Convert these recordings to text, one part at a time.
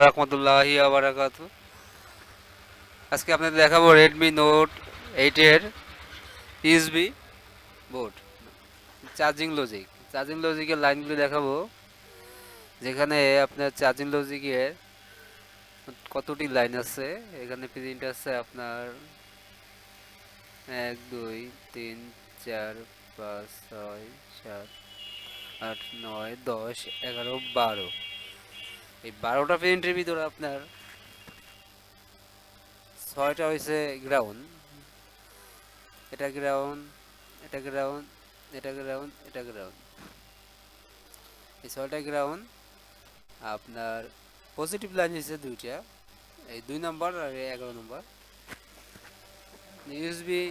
রহমতুল্লাহি আবরাকাত আজকে আপনাদের দেখাবো রেডমি নোট এইটের USB board charging logic charging লজিকের লাইনগুলো দেখাবো, যেখানে আপনার চার্জিং লজিকের কতটি লাইন আছে, এখানে প্রিন্ট আছে আপনার এক, দুই, তিন, চার, পাঁচ, ছয়, সাত, আট, নয়, দশ, এগারো, বারো। এই বারোটা প্রিন্টের ভিতরে আপনার ছয়টা হয়েছে গ্রাউন্ড এটা গ্রাউন্ড এটা গ্রাউন্ড এটা গ্রাউন্ড এটা গ্রাউন্ড এই ছয়টা গ্রাউন্ড আপনার পজিটিভ লাইন হয়েছে দুইটা, এই দুই নম্বর আর এগারো নম্বর ইউএসবি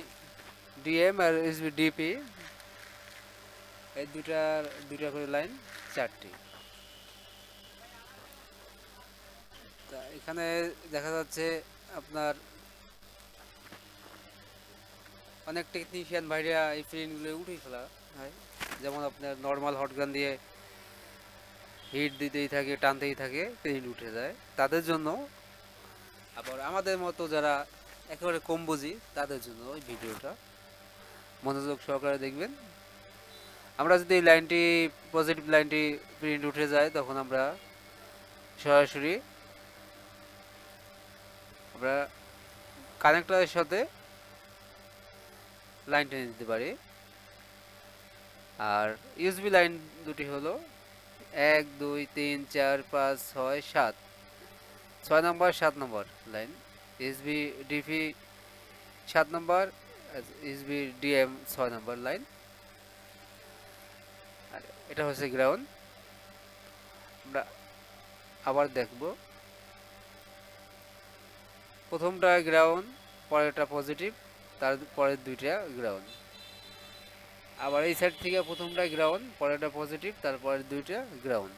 ডিএম আর ইউএসবি ডিপি এই দুইটার, দুইটা করে লাইন চারটি। তা এখানে দেখা যাচ্ছে আপনার অনেক টেকনিশিয়ান ভাইরা এই প্রিন্টগুলো উঠে ফেলা হয়। যেমন আপনার নর্মাল হটগান দিয়ে হিট দিতেই থাকে, টানতেই থাকে প্রিন্ট উঠে যায়। তাদের জন্য আবার আমাদের মতো যারা একেবারে কম বুঝি, তাদের জন্য ওই ভিডিওটা মনোযোগ সহকারে দেখবেন। আমরা যদি লাইনটি পজিটিভ লাইনটি প্রিন্ট উঠে যায়, তখন আমরা সরাসরি আমরা কানেক্টরের সাথে লাইন টেনে দিতে পারি। আর ইউএসবি লাইন দুটি হলো এক, দুই, তিন, চার, পাঁচ, ছয়, সাত। ছয় নম্বর, সাত নম্বর লাইন ইউএসবি ডিপি সাত নম্বর ইউএসবি ডিএম ছয় নম্বর লাইন আর এটা হচ্ছে গ্রাউন্ড আমরা আবার দেখব। প্রথমটা গ্রাউন্ড, পরেরটা পজিটিভ, তার পরের দুইটা গ্রাউন্ড। আবার এই সাইড থেকে প্রথমটা গ্রাউন্ড, পরেরটা পজিটিভ তারপরের দুইটা গ্রাউন্ড।